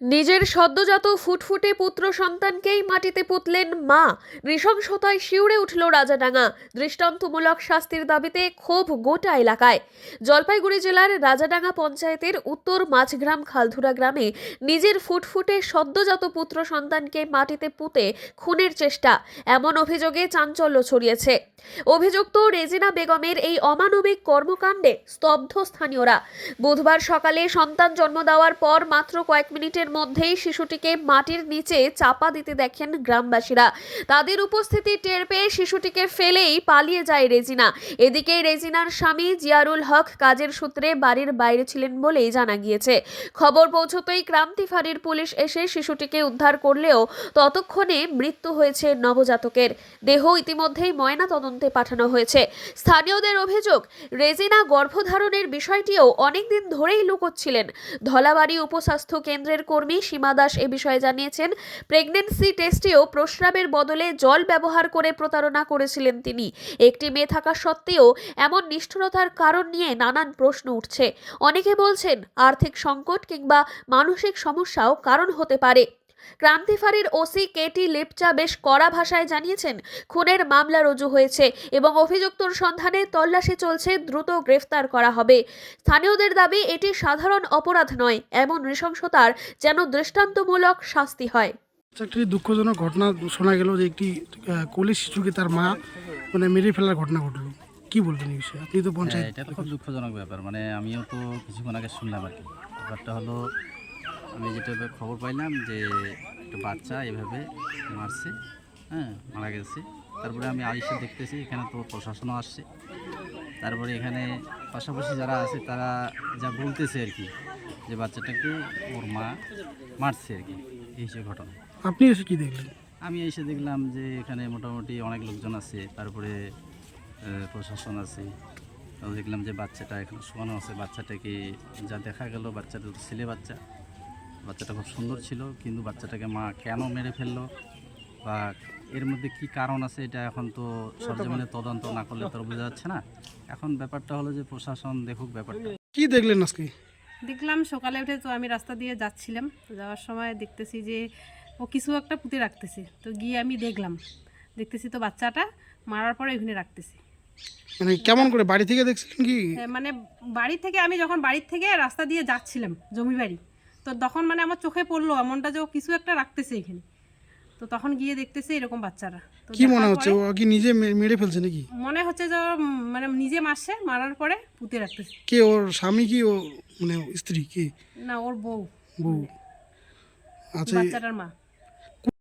নিজের সদ্যজাত ফুটফুটে পুত্র সন্তানকেই মাটিতে পুতলেন মা। নৃশংসতায় শিউরে উঠল রাজাডাঙ্গা। দৃষ্টান্তমূলক শাস্তির দাবিতে ক্ষোভ গোটা এলাকায়। জলপাইগুড়ি জেলার রাজাডাঙ্গা পঞ্চায়েতের উত্তর মাছগ্রাম খালধুরা গ্রামে নিজের ফুটফুটে সদ্যজাত পুত্র সন্তানকে মাটিতে পুঁতে খুনের চেষ্টা। এমন অভিযোগে চাঞ্চল্য ছড়িয়েছে। অভিযুক্ত রেজিনা বেগমের এই অমানবিক কর্মকাণ্ডে স্তব্ধ স্থানীয়রা। বুধবার সকালে সন্তান জন্ম দেওয়ার পর মাত্র কয়েক মিনিটের মধ্যেই শিশুটিকে মাটির নিচে চাপা দিতে দেখেন গ্রামবাসীরা। তাদের উপস্থিতি টের পেয়ে শিশুটিকে ফেলেই পালিয়ে যায় রেজিনা। এদিকে রেজিনার স্বামী জিয়ারুল হক কাজের সূত্রে বাড়ির বাইরে ছিলেন বলেই জানা গিয়েছে। খবর পৌঁছতেই ক্রান্তি ফাঁড়ির পুলিশ এসে শিশুটিকে উদ্ধার করলেও ততক্ষণে মৃত্যু হয়েছে নবজাতকের। দেহ ইতিমধ্যেই ময়না তদন্তে পাঠানো হয়েছে। স্থানীয়দের অভিযোগ, রেজিনা গর্ভধারণের বিষয়টিও অনেকদিন ধরেই লুকোচ্ছিলেন। ধলাবাড়ি উপস্বাস্থ্য কেন্দ্রের কর্মী সীমা দাস এ বিষয়ে জানিয়েছেন, প্রেগনেন্সি টেস্টেও প্রস্রাবের বদলে জল ব্যবহার করে প্রতারণা করেছিলেন তিনি। একটি মেয়ে থাকা সত্ত্বেও এমন নিষ্ঠুরতার কারণ নিয়ে নানান প্রশ্ন উঠছে। অনেকে বলছেন, আর্থিক সংকট কিংবা মানসিক সমস্যাও কারণ হতে পারে। ক্রান্তিফারির ওসি কেটি লেপচা বেশ কড়া ভাষায় জানিয়েছেন খুনের মামলা রুজু হয়েছে এবং অভিযুক্তর সন্ধানে তল্লাশি চলছে দ্রুত গ্রেফতার করা হবে। স্থানীয়দের দাবি এটি সাধারণ অপরাধ নয় এমন নৃশংসতার যেন দৃষ্টান্তমূলক শাস্তি হয়। আচ্ছা, একটি দুঃখজনক ঘটনা শোনা গেল যে একটি কোলে শিশুকে তার মা মানে মেরে ফেলার ঘটনা ঘটলো। কি বলবেন এই বিষয়ে? আপনি তো হ্যাঁ পঞ্চায়েত এটা তো খুব দুঃখজনক ব্যাপার। মানে আমিও তো কিছুক্ষণ আগে শুনলাম আর কি। ব্যাপারটা হলো আমি যেটা খবর পাইলাম যে একটা বাচ্চা এভাবে মারছে হ্যাঁ মারা গেছে। তারপরে আমি আইসে দেখতেছি এখানে তো প্রশাসনও আসছে। তারপরে এখানে পাশাপাশি যারা আছে তারা যা বলতেছে আর কি যে বাচ্চাটাকে ওর মা মারছে আর কি এই সে ঘটনা। আপনি এসে কি দেখলেন? আমি এসে দেখলাম যে এখানে মোটামুটি অনেক লোকজন আছে তারপরে প্রশাসন আছে। দেখলাম যে বাচ্চাটা এখানে শোয়ানো আছে বাচ্চাটাকে যা দেখা গেল বাচ্চাটা তো ছেলে বাচ্চা। বাচ্চাটা খুব সুন্দর ছিল কিন্তু বাচ্চাটাকে মা কেন মেরে ফেলল বা এর মধ্যে কি কারণ আছে এটা এখন তো সরজমিনে তদন্ত না করলে তো বোঝা যাচ্ছে না। এখন ব্যাপারটা হলো যে প্রশাসন দেখুক ব্যাপারটা। কি দেখলেন আজকে? দেখলাম সকালে উঠে তো আমি রাস্তা দিয়ে যাচ্ছিলাম তো যাওয়ার সময় দেখতেছি যে ও কিছু একটা পুঁতে রাখতেছে তো গিয়ে আমি দেখলাম দেখতেছি তো বাচ্চাটা মারার পরে ওখানে রাখতেছি। মানে কেমন করে বাড়ি থেকে দেখছিলেন কি? মানে বাড়ি থেকে আমি যখন বাড়ির থেকে রাস্তা দিয়ে যাচ্ছিলাম জমি বাড়ি তো তখন মানে আমার চোখে পড়ল এমনটা যে ও কিছু একটা রাখতেছে এখানে। তো তখন গিয়ে দেখতেছে এরকম বাচ্চারা। কি মনে হচ্ছে? ও কি নিজে মেরে ফেলছে নাকি? মনে হচ্ছে যে মানে নিজে মারছে মারার পরে পুঁতে রাখতেছে। কে ওর স্বামী কি ও মানে স্ত্রী কি? না ওর বউ। বউ। আচ্ছা বাচ্চাটার মা।